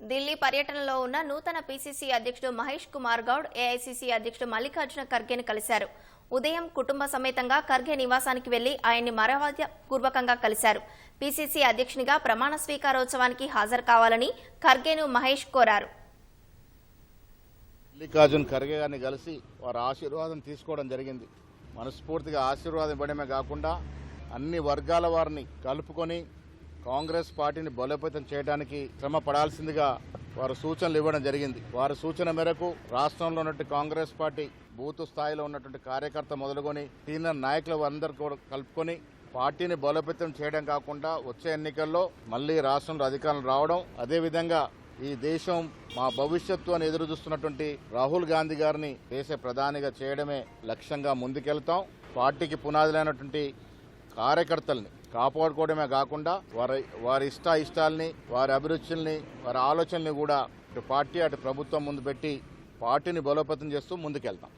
ఢిల్లీ పర్యటనలో ఉన్న నూతన పీసీసీ అధ్యక్షుడు మహేష్ కుమార్ గౌడ్ ఏఐసీసీ అధ్యక్షుడు మల్లికార్జున ఖర్గేను కలిశారు. ఉదయం కుటుంబ సమేతంగా ఖర్గే నివాసానికి వెళ్ళి ఆయన్ని మరవాద్య పూర్వకంగా కలిశారు. పీసీసీ అధ్యక్షునిగా ప్రమాణ స్వీకారోత్సవానికి హాజరు కావాలని ఖర్గేను మహేష్ కోరారు. మల్లికార్జున్ ఖర్గే గారిని కలిసి వారి ఆశీర్వాదం తీసుకోవడం జరిగింది. మనస్ఫూర్తిగా ఆశీర్వాదం ఇవ్వడమే కాకుండా అన్ని వర్గాల వారిని కలుపుకొని కాంగ్రెస్ పార్టీని బలోపేతం చేయడానికి శ్రమ పడాల్సిందిగా వారు సూచనలు ఇవ్వడం జరిగింది. వారి సూచన మేరకు రాష్ట్రంలో ఉన్నటువంటి కాంగ్రెస్ పార్టీ బూత్ స్థాయిలో ఉన్నటువంటి కార్యకర్త మొదలుకొని సీనియర్ నాయకులు అందరూ కూడా కలుపుకొని పార్టీని బలోపేతం చేయడం కాకుండా వచ్చే ఎన్నికల్లో మళ్ళీ రాష్ట్రంలో అధికారం రావడం అదేవిధంగా ఈ దేశం మా భవిష్యత్తు అని ఎదురు చూస్తున్నటువంటి రాహుల్ గాంధీ గారిని దేశ ప్రధానిగా చేయడమే లక్ష్యంగా ముందుకెళ్తాం. పార్టీకి పునాదులైనటువంటి కార్యకర్తల్ని కాపాడుకోవడమే కాకుండా వారి వారి ఇష్ట ఇష్టాలని వారి అభిరుచుల్ని వారి ఆలోచనల్ని కూడా పార్టీ అటు ప్రభుత్వం ముందు పెట్టి పార్టీని బలోపేతం చేస్తూ ముందుకెళ్తాం.